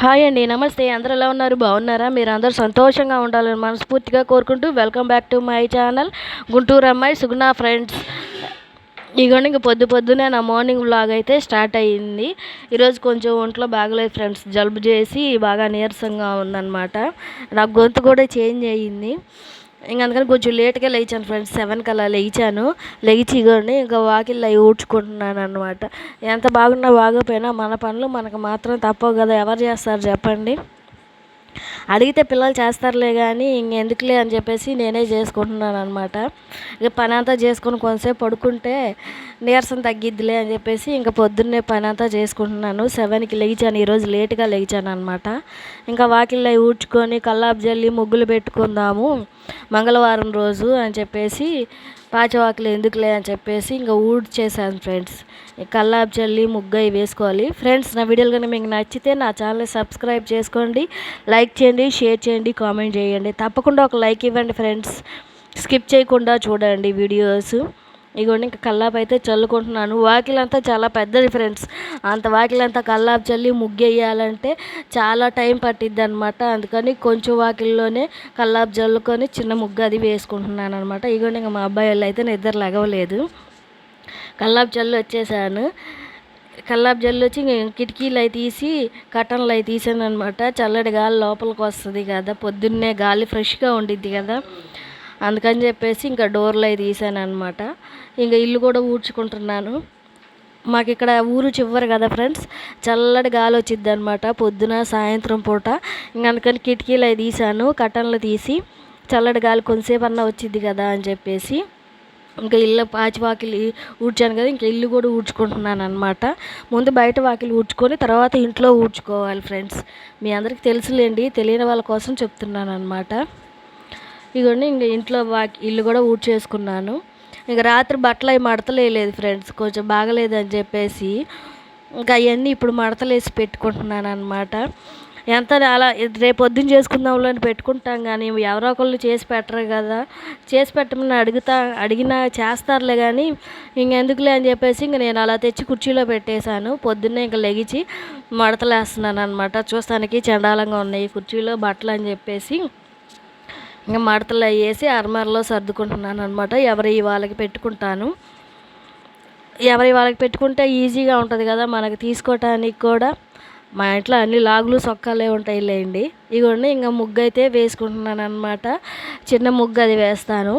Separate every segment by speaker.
Speaker 1: Hi అండి నమస్తే. అందరు ఎలా ఉన్నారు? బాగున్నారా? మీరు అందరూ సంతోషంగా ఉండాలని మనస్ఫూర్తిగా కోరుకుంటూ welcome back to my channel. Guntur అమ్మాయి సుగుణ ఫ్రెండ్స్. ఇగోండి ఇంక పొద్దు పొద్దునే నా మార్నింగ్ వ్లాగ్ అయితే స్టార్ట్ అయ్యింది. ఈరోజు కొంచెం ఒంట్లో బాగలేదు ఫ్రెండ్స్. జలుబు చేసి బాగా నీరసంగా ఉందన్నమాట. నా గొంతు కూడా చేంజ్ అయ్యింది. ఇంక అందుకని కొంచెం లేట్గా లేచాను ఫ్రెండ్స్. సెవెన్కి అలా లేచాను. లేచి ఇగోండి ఇంకా వాకిళ్ళు అవి ఊడ్చుకుంటున్నాను అనమాట ఎంత బాగున్నా బాగోపోయినా మన పనులు మనకు మాత్రం తప్పవు కదా. ఎవరు చేస్తారు చెప్పండి? అడిగితే పిల్లలు చేస్తారులే కానీ ఇంకెందుకులే అని చెప్పేసి నేనే చేసుకుంటున్నాను అనమాట ఇక పని అంతా చేసుకొని కొంతసేపు పడుకుంటే నీరసం తగ్గిద్దిలే అని చెప్పేసి ఇంకా పొద్దున్నే పని అంతా చేసుకుంటున్నాను. సెవెన్కి లేచాను ఈరోజు లేట్గా లేచాను అనమాట ఇంకా వాకిల్లో ఊడ్చుకొని కల్లాపు జల్లి ముగ్గులు పెట్టుకుందాము మంగళవారం రోజు అని చెప్పేసి పాచవాకులు ఎందుకులే అని చెప్పేసి ఇంకా ఊడ్ చేశాను ఫ్రెండ్స్ కల్లాపు చల్లి ముగ్గ వేసుకోవాలి. ఫ్రెండ్స్ నా వీడియోలు కానీ మీకు నచ్చితే నా ఛానల్ సబ్స్క్రైబ్ చేసుకోండి. లైక్ చేయండి షేర్ చేయండి కామెంట్ చేయండి. తప్పకుండా ఒక లైక్ ఇవ్వండి ఫ్రెండ్స్. స్కిప్ చేయకుండా చూడండి వీడియోస్. ఇగోండి ఇంకా కల్లాపు అయితే చల్లుకుంటున్నాను. వాకిలంతా చాలా పెద్దది ఫ్రెండ్స్ అంత వాకిలంతా కల్లాపు చల్లి ముగ్గు వేయాలంటే చాలా టైం పట్టిద్ది అనమాట అందుకని కొంచెం వాకిల్లోనే కల్లాపు చల్లుకొని చిన్న ముగ్గు అది వేసుకుంటున్నాను అనమాట ఇగోండి ఇంకా మా అబ్బాయి వాళ్ళు అయితే నిద్ర లగవలేదు కల్లాపు చల్లు వచ్చేసాను. కల్లాపు జల్లు వచ్చి కిటికీలు అవి తీసి కటన్లు అవి తీసాను అనమాట చల్లటి గాలి లోపలికి వస్తుంది కదా పొద్దున్నే గాలి ఫ్రెష్గా ఉండిద్ది కదా. అందుకని చెప్పేసి ఇంకా డోర్లు అవి తీసాను అనమాట ఇంకా ఇల్లు కూడా ఊడ్చుకుంటున్నాను. మాకు ఇక్కడ ఊరు చివరి కదా ఫ్రెండ్స్ చల్లటి గాలి వచ్చిద్ది అనమాట పొద్దున సాయంత్రం పూట. ఇంక అందుకని కిటికీలు అవి తీసాను కట్టన్లు తీసి చల్లటి గాలి కొంతసేపు అన్నా వచ్చింది కదా అని చెప్పేసి. ఇంకా ఇల్లు పాచి వాకిలి ఊడ్చాను కదా ఇంకా ఇల్లు కూడా ఊడ్చుకుంటున్నాను అనమాట ముందు బయట వాకిలి ఊడ్చుకొని తర్వాత ఇంట్లో ఊడ్చుకోవాలి ఫ్రెండ్స్. మీ అందరికి తెలుసులేండి తెలియని వాళ్ళ కోసం చెప్తున్నాను అనమాట ఇదిగోండి ఇంక ఇంట్లో వాకి ఇల్లు కూడా ఊడ్చేసుకున్నాను. ఇంక రాత్రి బట్టలు అవి మడతలేదు ఫ్రెండ్స్ కొంచెం బాగలేదు అని చెప్పేసి ఇంకా అవన్నీ ఇప్పుడు మడతలేసి పెట్టుకుంటున్నాను అనమాట ఎంత అలా రేపు పొద్దున్న చేసుకుందాంలో అని పెట్టుకుంటాం కానీ ఎవరో ఒకళ్ళు చేసి పెట్టరు కదా. చేసి పెట్టమని అడుగుతా అడిగినా చేస్తారులే కానీ ఇంకెందుకులే అని చెప్పేసి ఇంక నేను అలా తెచ్చి కుర్చీలో పెట్టేశాను. పొద్దున్నే ఇంకా లెగిచి మడతలేస్తున్నాను అనమాట చూస్తానికి చండాలంగా ఉన్నాయి కుర్చీలో బట్టలు అని చెప్పేసి ఇంకా మడతలు వేసి అర్మార్లో సర్దుకుంటున్నాను అనమాట ఎవరి వాళ్ళకి పెట్టుకుంటాను. ఎవరి వాళ్ళకి పెట్టుకుంటే ఈజీగా ఉంటుంది కదా మనకి తీసుకోవటానికి కూడా. మా ఇంట్లో అన్ని లాగులు సొక్కాలే ఉంటాయి లేండి ఇగోండి ఇంకా ముగ్గు అయితే వేసుకుంటున్నాను అనమాట చిన్న ముగ్గు అది వేస్తాను.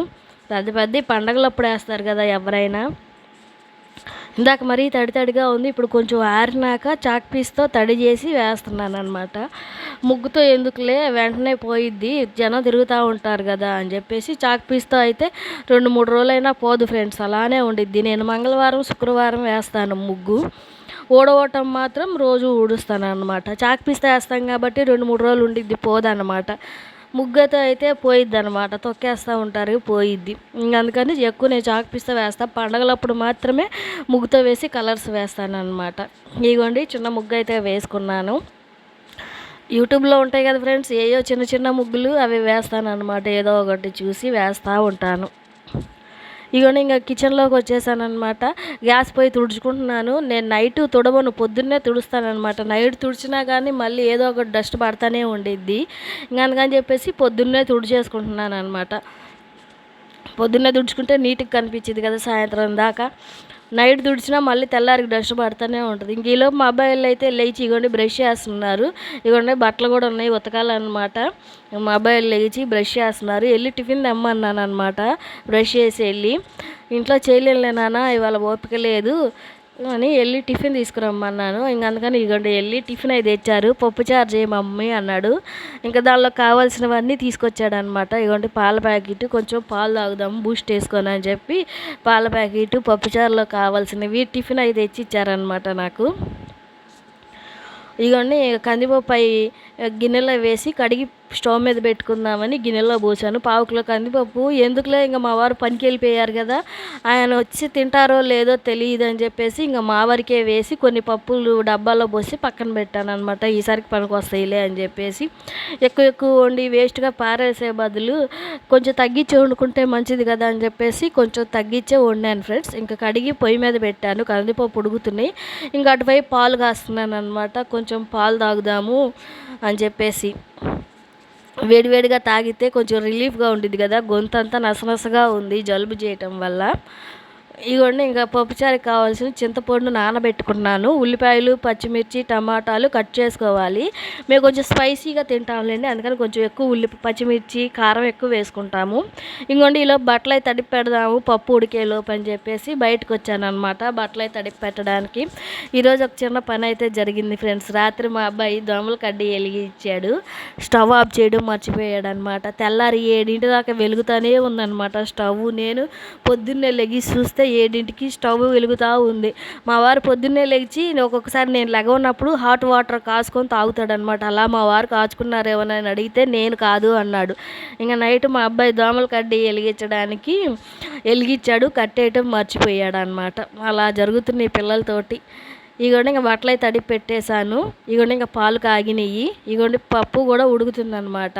Speaker 1: పెద్ద పెద్ద పండగలప్పుడు వేస్తారు కదా ఎవరైనా. ఇందాక మరీ తడి తడిగా ఉంది ఇప్పుడు కొంచెం ఆరినాక చాక్ పీస్తో తడి చేసి వేస్తున్నాను అనమాట ముగ్గుతో ఎందుకులే వెంటనే పోయిద్ది జనం తిరుగుతూ ఉంటారు కదా అని చెప్పేసి చాక్ పీస్తో అయితే రెండు మూడు రోజులైనా పోదు ఫ్రెండ్స్ అలానే ఉండిద్ది. నేను మంగళవారం శుక్రవారం వేస్తాను ముగ్గు. ఊడవటం మాత్రం రోజు ఊడుస్తాను అనమాట చాక్ పీస్తో వేస్తాం కాబట్టి రెండు మూడు రోజులు ఉండిద్ది పోదన్నమాట. ముగ్గతో అయితే పోయిద్ది అనమాట తొక్కేస్తూ ఉంటారు పోయిద్ది. ఇంక అందుకని ఎక్కువ నేను చాక్ పిస్తా వేస్తాను పండగలప్పుడు మాత్రమే ముగ్గుతో వేసి కలర్స్ వేస్తాను అనమాట ఇదిగోండి చిన్న ముగ్గు అయితే వేసుకున్నాను. యూట్యూబ్లో ఉంటాయి కదా ఫ్రెండ్స్ ఏయో చిన్న చిన్న ముగ్గులు అవి వేస్తాను అనమాట ఏదో ఒకటి చూసి వేస్తూ ఉంటాను. ఇగోనే ఇంకా కిచెన్లోకి వచ్చేసాను అనమాట గ్యాస్ పోయి తుడుచుకుంటున్నాను. నేను నైట్ తుడవను పొద్దున్నే తుడుస్తానమాట నైట్ తుడిచినా కానీ మళ్ళీ ఏదో ఒకటి డస్ట్ పడతానే ఉండిద్ది. ఇంకా అందుకని చెప్పేసి పొద్దున్నే తుడిచేసుకుంటున్నాను అనమాట పొద్దున్నే తుడుచుకుంటే నీట్గా కనిపించింది కదా సాయంత్రం దాకా. నైట్ దుడిచినా మళ్ళీ తెల్లారికి డస్ట్ పడుతూనే ఉంటుంది. ఇంక ఈలోపు మా అబ్బాయిలు అయితే లేచి ఇగోండి బ్రష్ చేస్తున్నారు. ఇగోండి బట్టలు కూడా ఉన్నాయి ఉతకాలన్నమాట. మా అబ్బాయిలు లేచి బ్రష్ చేస్తున్నారు. వెళ్ళి టిఫిన్ తెమ్మన్నాను అనమాట బ్రష్ చేసి వెళ్ళి. ఇంట్లో చేయలేనులే నాన్న ఇవాళ ఓపిక లేదు. అని వెళ్ళి టిఫిన్ తీసుకురమ్మన్నాను. ఇంక అందుకని ఇగోండి వెళ్ళి టిఫిన్ అయితే తెచ్చారు. పప్పు చారు చేయి మమ్మీ అన్నాడు. ఇంకా దానిలో కావాల్సినవన్నీ తీసుకొచ్చాడు అనమాట ఇగోండి పాల ప్యాకెట్ కొంచెం పాలు తాగుదాం బూస్ట్ వేసుకొని అని చెప్పి పాల ప్యాకెట్ పప్పు చారులో కావాల్సినవి టిఫిన్ అయితే తెచ్చి ఇచ్చారనమాట నాకు. ఇగోండి కందిపప్పు అయి గిన్నెలో వేసి కడిగి స్టవ్ మీద పెట్టుకుందామని గిన్నెలో పోసాను. పావు కిలో కందిపప్పు. ఎందుకులే ఇంకా మా వారు పనికి వెళ్ళిపోయారు కదా. ఆయన వచ్చి తింటారో లేదో తెలియదు అని చెప్పేసి ఇంకా మా వారికే వేసి కొన్ని పప్పులు డబ్బాలో పోసి పక్కన పెట్టాను అనమాట ఈసారికి పనికి వస్తాయిలే అని చెప్పేసి ఎక్కువ ఎక్కువ వండి వేస్ట్గా పారేసే బదులు కొంచెం తగ్గించి వండుకుంటే మంచిది కదా అని చెప్పేసి కొంచెం తగ్గించే వండాను ఫ్రెండ్స్ ఇంకా కడిగి పొయ్యి మీద పెట్టాను. కందిపప్పు ఉడుకుతున్నాయి. ఇంకా అటువైపు పాలు కాస్తున్నాను అనమాట కొంచెం పాలు తాగుదాము అని చెప్పేసి వేడివేడిగా తాగితే కొంచెం రిలీఫ్గా ఉంటుంది కదా. గొంతు అంతా నసనసగా ఉంది జలుబు చేయటం వల్ల. ఇగోండి ఇంకా పప్పుచారుకి కావాల్సిన చింతపండు నానబెట్టుకున్నాను. ఉల్లిపాయలు పచ్చిమిర్చి టమాటాలు కట్ చేసుకోవాలి. మేము కొంచెం స్పైసీగా తింటాంలేండి అందుకని కొంచెం ఎక్కువ ఉల్లి పచ్చిమిర్చి కారం ఎక్కువ వేసుకుంటాము. ఇంకోండి ఇలా బట్టలు అయితే తడిపి పెడదాము పప్పు ఉడికే లోపు అని చెప్పేసి బయటకు వచ్చాను అనమాట బట్టలు అయితే తడిపి పెట్టడానికి. ఈరోజు ఒక చిన్న పని అయితే జరిగింది ఫ్రెండ్స్. రాత్రి మా అబ్బాయి దోమల కడ్డీ ఇచ్చాడు స్టవ్ ఆఫ్ చేయడం మర్చిపోయాడు అనమాట తెల్లారి ఏడింటి దాకా వెలుగుతూనే ఉందన్నమాట స్టవ్ నేను పొద్దున్నే లెగి చూస్తే ఏడింటికి స్టవ్ వెలుగుతూ ఉంది. మా వారు పొద్దున్నే లేచి ఒక్కొక్కసారి నేను లెగవన్నప్పుడు హాట్ వాటర్ కాసుకొని తాగుతాడనమాట అలా మా వారు కాచుకున్నారేమోనని అడిగితే నేను కాదు అన్నాడు. ఇంకా నైట్ మా అబ్బాయి దోమల కడ్డీ వెలిగించడానికి వెలిగించాడు కట్టేయటం మర్చిపోయాడు అనమాట అలా జరుగుతున్నాయి పిల్లలతోటి. ఇగోండి ఇంకా బట్టలు అయితే తడిపి పెట్టేశాను. ఇగోండి ఇంకా పాలు కాగినాయి ఇగోండి పప్పు కూడా ఉడుకుతుందనమాట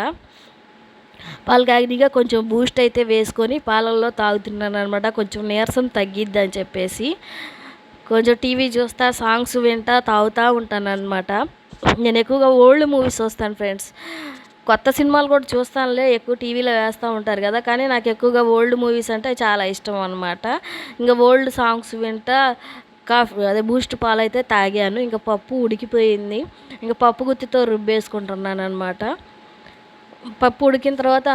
Speaker 1: పాలు కాగినగా కొంచెం బూస్ట్ అయితే వేసుకొని పాలల్లో తాగుతున్నాను అనమాట కొంచెం నీరసం తగ్గిద్ది అని చెప్పేసి. కొంచెం టీవీ చూస్తా సాంగ్స్ వింటా తాగుతూ ఉంటాను అనమాట నేను ఎక్కువగా ఓల్డ్ మూవీస్ చూస్తాను ఫ్రెండ్స్ కొత్త సినిమాలు కూడా చూస్తానులే ఎక్కువ టీవీలో వేస్తూ ఉంటారు కదా. కానీ నాకు ఎక్కువగా ఓల్డ్ మూవీస్ అంటే చాలా ఇష్టం అనమాట ఇంకా ఓల్డ్ సాంగ్స్ వింటా కాఫీ అదే బూస్ట్ పాలు అయితే తాగాను. ఇంకా పప్పు ఉడికిపోయింది. ఇంకా పప్పు గుత్తితో రుబ్బేసుకుంటున్నాను అనమాట పప్పు ఉడికిన తర్వాత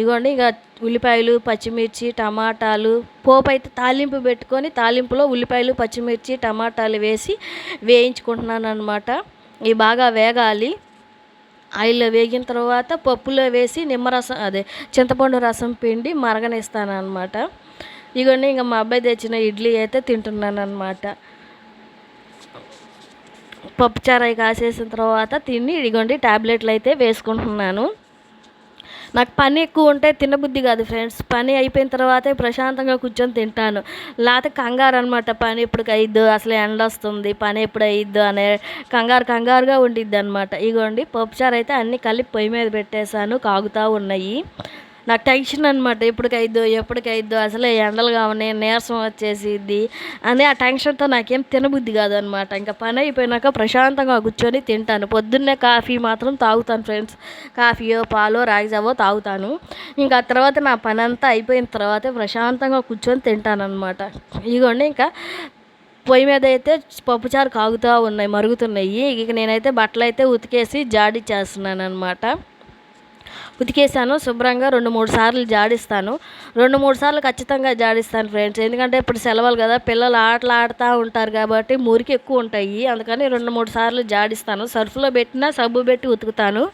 Speaker 1: ఇగోండి ఇక ఉల్లిపాయలు పచ్చిమిర్చి టమాటాలు పోపు అయితే తాలింపు పెట్టుకొని తాలింపులో ఉల్లిపాయలు పచ్చిమిర్చి టమాటాలు వేసి వేయించుకుంటున్నాను అనమాట ఇవి బాగా వేగాలి. ఆయిల్లో వేగిన తర్వాత పప్పులో వేసి నిమ్మరసం అదే చింతపండు రసం పిండి మరగనిస్తాను అనమాట ఇగోండి ఇంకా మా అబ్బాయి తెచ్చిన ఇడ్లీ అయితే తింటున్నాను అనమాట పప్పుచారాయి కాసేసిన తర్వాత తిని ఇదిగోండి ట్యాబ్లెట్లు అయితే వేసుకుంటున్నాను. నాకు పని ఎక్కువ ఉంటే తినబుద్ధి కాదు ఫ్రెండ్స్. పని అయిపోయిన తర్వాతే ప్రశాంతంగా కూర్చొని తింటాను. లేకపోతే కంగారు అనమాట పని ఎప్పుడు అయిద్దు అసలు ఎండ వస్తుంది పని ఎప్పుడు అయిద్దు అనే కంగారు కంగారుగా ఉండిద్ది అనమాట ఇగోండి పప్పుచారు అయితే అన్నీ కలిపి పొయ్యి మీద పెట్టేశాను కాగుతూ ఉన్నాయి. నాకు టెన్షన్ అనమాట ఎప్పటికైద్దో ఎప్పటికైద్దో అసలే ఎండలు కావని నీరసం వచ్చేసిద్ది అని ఆ టెన్షన్తో నాకేం తినబుద్ధి కాదనమాట ఇంకా పని అయిపోయినాక ప్రశాంతంగా కూర్చొని తింటాను. పొద్దున్నే కాఫీ మాత్రం తాగుతాను ఫ్రెండ్స్. కాఫీయో పాలో రాగిజావో తాగుతాను. ఇంకా ఆ తర్వాత నా పని అంతా అయిపోయిన తర్వాత ప్రశాంతంగా కూర్చొని తింటాను అనమాట ఇదిగోండి ఇంకా పొయ్యి మీద అయితే పప్పుచారు కాగుతూ ఉన్నాయి మరుగుతున్నాయి. ఇక నేనైతే బట్టలు అయితే ఉతికేసి జాడి చేస్తున్నాను అనమాట ఉతికేసాను శుభ్రంగా రెండు మూడు సార్లు జాడిస్తాను. రెండు మూడు సార్లు ఖచ్చితంగా జాడిస్తాను ఫ్రెండ్స్ ఎందుకంటే ఇప్పుడు సెలవులు కదా పిల్లలు ఆటలు ఆడుతూ ఉంటారు కాబట్టి మురికి ఎక్కువ ఉంటాయి. అందుకని రెండు మూడు సార్లు జాడిస్తాను. సర్ఫ్లో పెట్టినా సబ్బు పెట్టి ఉతుకుతాను.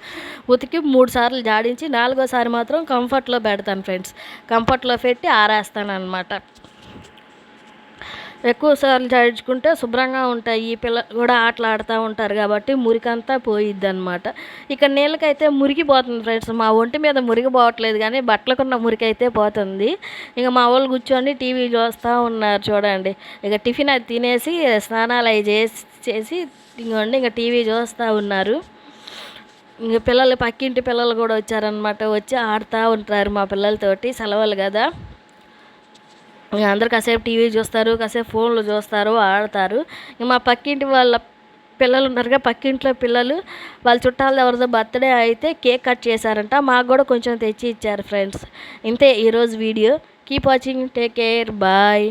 Speaker 1: ఉతికి మూడు సార్లు జాడించి నాలుగోసారి మాత్రం కంఫర్ట్లో పెడతాను ఫ్రెండ్స్ కంఫర్ట్లో పెట్టి ఆరేస్తాను అనమాట ఎక్కువ సార్లు శుభ్రంగా ఉంటాయి. ఈ పిల్లలు కూడా ఆటలు ఆడుతూ ఉంటారు కాబట్టి మురికంతా పోయిద్ది అనమాట ఇక్కడ నీళ్ళకైతే మురిగిపోతుంది ఫ్రెండ్స్. మా ఒంటి మీద మురిగి పోవట్లేదు కానీ బట్టలకున్న మురికి అయితే పోతుంది. ఇక మా వాళ్ళు కూర్చొని టీవీ చూస్తూ ఉన్నారు చూడండి. ఇక టిఫిన్ అది తినేసి స్నానాలు అవి చేసి చేసి ఇంకోండి ఇంకా టీవీ చూస్తూ ఉన్నారు. ఇంకా పిల్లలు పక్కింటి పిల్లలు కూడా వచ్చారనమాట వచ్చి ఆడుతూ ఉంటారు మా పిల్లలతోటి సెలవులు కదా. అందరు కాసేపు టీవీ చూస్తారు కాసేపు ఫోన్లు చూస్తారు ఆడతారు. మా పక్కింటి వాళ్ళ పిల్లలు ఉన్నారుగా పక్కింట్లో పిల్లలు వాళ్ళ చుట్టాలు ఎవరిదో బర్త్డే అయితే కేక్ కట్ చేశారంట. మాకు కూడా కొంచెం తెచ్చి ఇచ్చారు ఫ్రెండ్స్. ఇంతే ఈరోజు video. Keep watching take care bye